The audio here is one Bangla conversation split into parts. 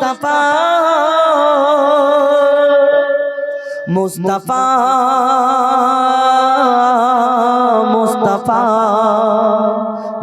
মুস্তাফা। মুস্তাফা।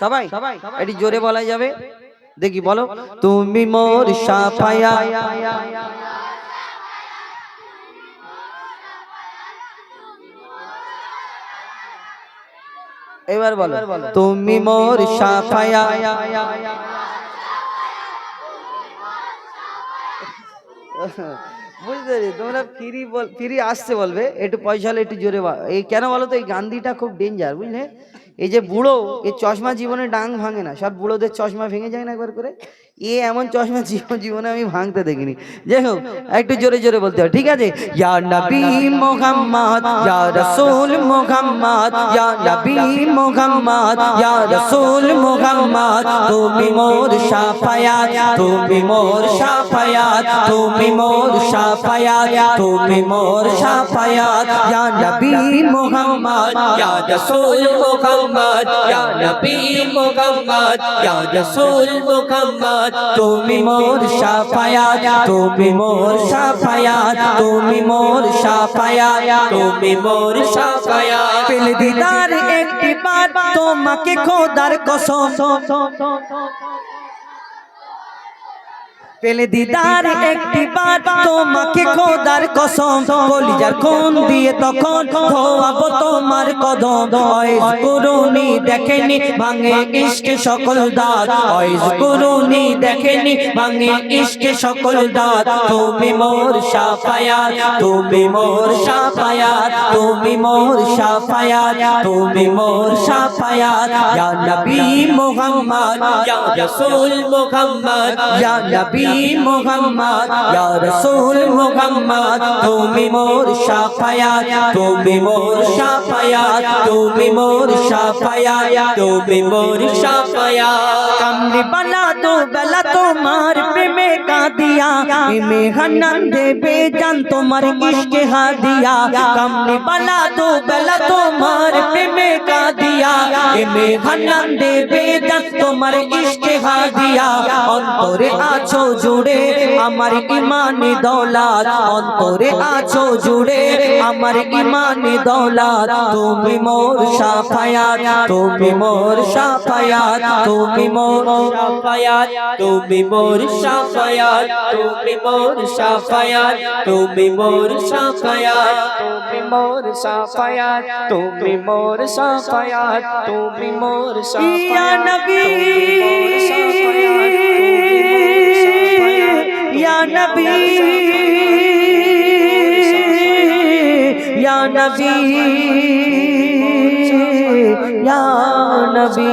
সবাই? এটি জোরে বলা যাবে? দেখি বলো। তুমি মোর শাফায়াত এবার বলো। তুমি মোর সাফায়া বুঝতে পেরেছি তোমরা ফ্রি বল ফ্রি আসছে বলবে। একটু পয়সা হলে একটু জোরে এই কেন বলো তো, এই গান্ধীটা খুব ডেঞ্জার বুঝলে? এই যে বুড়ো, এই চশমা জীবনে ডাং ভাঙে না। সব বুড়োদের চশমা ভেঙে যায় না একবার করে? এ এমন চশমা জীবন জীবনে আমি ভাঙতে দেখিনি। যাই হোক একটু জোরে জোরে বলতে হবে ঠিক আছে? ইয়া নবী মোহাম্মদ ইয়া রাসূল মোহাম্মদ ইয়া নবী মোহাম্মদ ইয়া রাসূল মোহাম্মদ তুমি মোর শাফায়াত তুমি মোর শাফায়াত তুমি মোর শাফায়াত তুমি মোর শাফায়াত। ইয়া নবী মোহাম্মদ ইয়া রাসূল মোহাম্মদ ইয়া নবী মোহাম্মদ ইয়া রাসূল মোহাম্মদ। তুমি মোর শাফায়াত তুমি মোর শাফায়াত তুমি মোর শাফায়াত তুমি মোর শাফায়াত পেল দিদার একটি বার তোমাকে খোদার কসম। পেলে দিদার একটি বার তোমাকে খোদার কসম, কলিজার কোন দিয়ে তখন ধোয়াবো তোমার কদম। অয়েস করুনি দেখেনি, ভাঙে ইশকে সকল দাঁত। অয়েস করুনি দেখেনি, ভাঙে ইশকে সকল দাঁত। তুমি মোর সাফায়াত, তুমি মোর সাফায়াত, তুমি মোর সাফায়াত, তুমি মোর সাফায়াত। ইয়া নবী মুহাম্মদ, ইয়া রাসূল মুহাম্মদ, ইয়া নবী মুহাম্মদ, ইয়া রাসূল মুহাম্মদ, তুমি মোর শাফায়াত তুমি মোর শাফায়াত তুমি মোর শাফায়াত তুমি মোর শাফায়াত কামলি বালা তো বেলা তোমার প্রেমে কাঁদিয়া প্রেমে হান্নান দেবে জান, তোমার ইশকে হাদিয়া। কামলি বালা দো বেলা তোমার প্রেমে কাঁদিয়া। প্রেমে হান্নান দেবে জান, তোমার ইশকে হাদিয়া। অন্তরে আছো জুড়ে আমার ইমানি দৌলত। অন্তরে আছো জুড়ে আমার ইমানি দৌলত। তুমি মোর সাফায়াত, তুমি মোর সাফায়াত, তুমি মোর সাফায়াত, তুমি মোর সাফায়াত। সাফায়াত তুমি মোর সাফায়াত তুমি মোর সাফায়াত। তুমি মোর সাফায়াত তুমি মোর সাফায়াত তুমি মোর সাফায়াত ইয়া নবী ইয়া নবী ইয়া নবী ইয়া নবী।